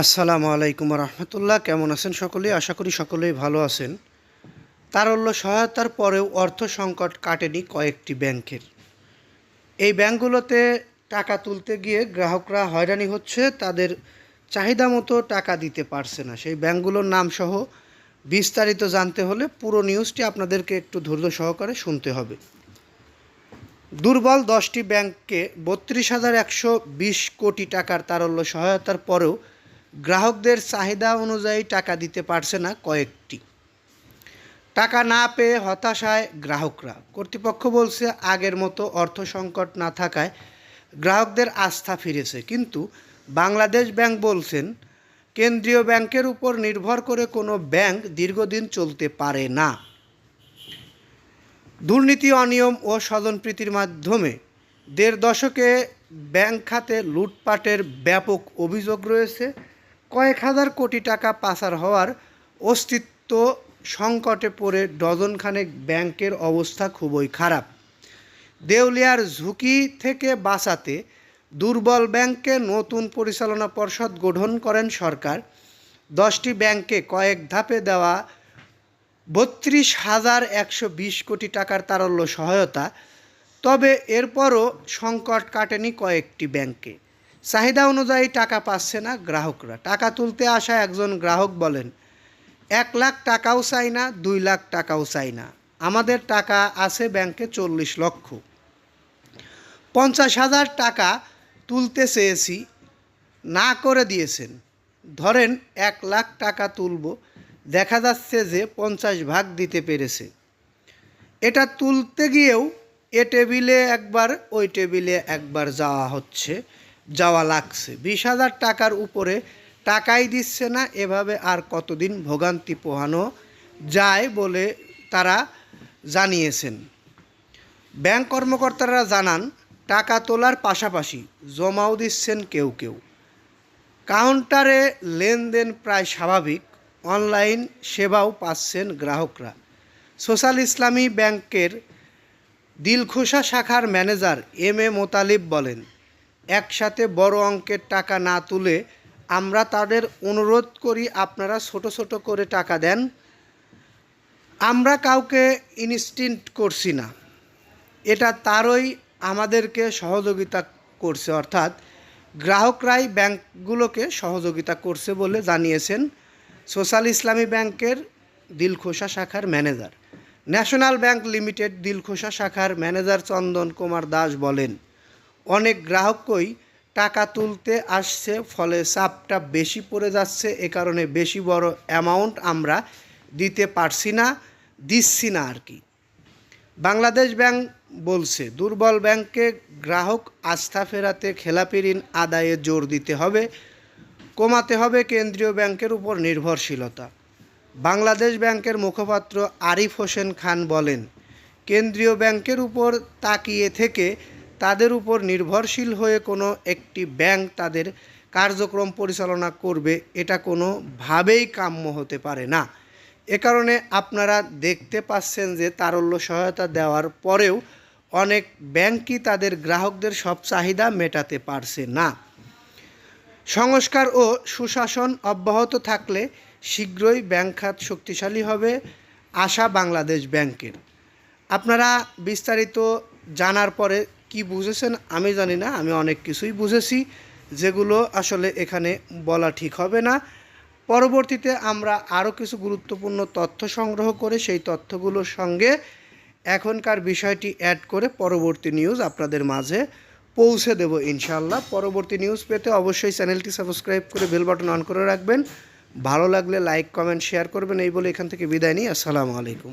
আসসালামু আলাইকুম রহমতুল্লাহ। কেমন আছেন সকলেই আশা করি সকলেই ভালো আছেন। তারল্য সহায়তার পরেও অর্থ সংকট কাটেনি কয়েকটি ব্যাংকের। এই ব্যাংকগুলোতে টাকা তুলতে গিয়ে গ্রাহকরা হয়রানি হচ্ছে, তাদের চাহিদা মতো টাকা দিতে পারছে না। সেই ব্যাংকগুলোর নাম সহ বিস্তারিত জানতে হলে পুরো নিউজটি আপনাদেরকে একটু ধৈর্য সহকারে শুনতে হবে। দুর্বল দশটি ব্যাংককে বত্রিশ হাজার একশো বিশ কোটি টাকার তারল্য সহায়তার পরেও গ্রাহকদের চাহিদা অনুযায়ী টাকা দিতে পারছে না কয়েকটি। টাকা না পেয়ে হতাশায় গ্রাহকরা। কর্তৃপক্ষ বলছে, আগের মতো অর্থ সংকট না থাকায় গ্রাহকদের আস্থা ফিরেছে। কিন্তু বাংলাদেশ ব্যাংক বলছেন, কেন্দ্রীয় ব্যাংকের উপর নির্ভর করে কোনো ব্যাংক দীর্ঘদিন চলতে পারে না। দুর্নীতি, অনিয়ম ও স্বজনপ্রীতির মাধ্যমে দেড় দশকে ব্যাংক খাতে লুটপাটের ব্যাপক অভিযোগ রয়েছে। কয়েক হাজার কোটি টাকা পাচার হওয়ার অস্তিত্ব সংকটে পড়ে ডজনখানেক ব্যাংকের অবস্থা খুবই খারাপ। দেউলিয়ার ঝুঁকি থেকে বাঁচাতে দুর্বল ব্যাংকে নতুন পরিচালনা পর্ষদ গঠন করেন সরকার। দশটি ব্যাংকে কয়েক ধাপে দেওয়া বত্রিশ হাজার একশো বিশ কোটি টাকার তারল্য সহায়তা, তবে এরপরও সংকট কাটেনি কয়েকটি ব্যাংকে। চাহিদা অনুযায়ী টাকা পাচ্ছে না গ্রাহকরা। টাকা তুলতে আসা একজন গ্রাহক বলেন, এক লাখ টাকাও চাই না, দুই লাখ টাকাও চাই না। আমাদের টাকা আছে ব্যাংকে চল্লিশ লক্ষ। পঞ্চাশ হাজার টাকা তুলতে চেয়েছি, না করে দিয়েছেন। ধরেন এক লাখ টাকা তুলব, দেখা যাচ্ছে যে পঞ্চাশ ভাগ দিতে পেরেছে। এটা তুলতে গিয়েও এ টেবিলে একবার, ওই টেবিলে একবার যাওয়া হচ্ছে। যাওয়া লাগছে। বিশ হাজার টাকার উপরে টাকাই দিচ্ছে না, এভাবে আর কতদিন ভোগান্তি পোহানো যায় বলে তারা জানিয়েছেন। ব্যাংক কর্মকর্তারা জানান, টাকা তোলার পাশাপাশি জমাও দিচ্ছেন কেউ কেউ। কাউন্টারে লেনদেন প্রায় স্বাভাবিক, অনলাইন সেবাও পাচ্ছেন গ্রাহকরা। সোশ্যাল ইসলামী ব্যাংকের দিলখোসা শাখার ম্যানেজার এম এ মোতালিব বলেন একসাথে বড় অঙ্কের টাকা না তুলে আমরা তাদের অনুরোধ করি আপনারা ছোট ছোট করে টাকা দেন। আমরা কাউকে ইনস্টিন্ট করছি না। এটা তারই আমাদেরকে সহযোগিতা করছে, অর্থাৎ গ্রাহকরাই ব্যাংকগুলোকে সহযোগিতা করছে বলে জানিয়েছেন সোশ্যাল ইসলামী ব্যাংকের দিলখোসা শাখার manager. National bank limited Dilkhusha শাখার ম্যানেজার চন্দন কুমার দাস বলেন অনেক গ্রাহকই টাকা তুলতে আসছে, ফলে চাপটা বেশি পড়ে যাচ্ছে। এ কারণে বেশি বড় অ্যামাউন্ট আমরা দিতে পারছি না, দিচ্ছি না আর কি। বাংলাদেশ ব্যাংক বলছে, দুর্বল ব্যাংকে গ্রাহক আস্থা ফেরাতে খেলাপি ঋণ আদায়ে জোর দিতে হবে, কমাতে হবে কেন্দ্রীয় ব্যাংকের উপর নির্ভরশীলতা। বাংলাদেশ ব্যাংকের মুখপাত্র আরিফ হোসেন খান বলেন, কেন্দ্রীয় ব্যাংকের উপর তাকিয়ে থেকে তাদের উপর নির্ভরশীল হয়ে কোনো একটি ব্যাংক তাদের কার্যক্রম পরিচালনা করবে, এটা কোনোভাবেই কাম্য হতে পারে না। এ কারণে আপনারা দেখতে পাচ্ছেন যে তারল্য সহায়তা দেওয়ার পরেও অনেক ব্যাংকই তাদের গ্রাহকদের সব চাহিদা মেটাতে পারছে না। সংস্কার ও সুশাসন অব্যাহত থাকলে শীঘ্রই ব্যাংক খাত শক্তিশালী হবে, আশা বাংলাদেশ ব্যাংকের। আপনারা বিস্তারিত জানার পরে কি বুঝেছেন আমি জানি না, আমি অনেক কিছুই বুঝেছি, যেগুলো আসলে এখানে বলা ঠিক হবে না। পরবর্তীতে আমরা আরও কিছু গুরুত্বপূর্ণ তথ্য সংগ্রহ করে সেই তথ্যগুলোর সঙ্গে এখনকার বিষয়টি অ্যাড করে পরবর্তী নিউজ আপনাদের মাঝে পৌঁছে দেব ইনশাল্লাহ পরবর্তী নিউজ পেতে অবশ্যই চ্যানেলটি সাবস্ক্রাইব করে বেল বাটন অন করে রাখবেন। ভালো লাগলে লাইক কমেন্ট শেয়ার করবেন। এই বলে এখান থেকে বিদায় নিই। আসসালামু আলাইকুম।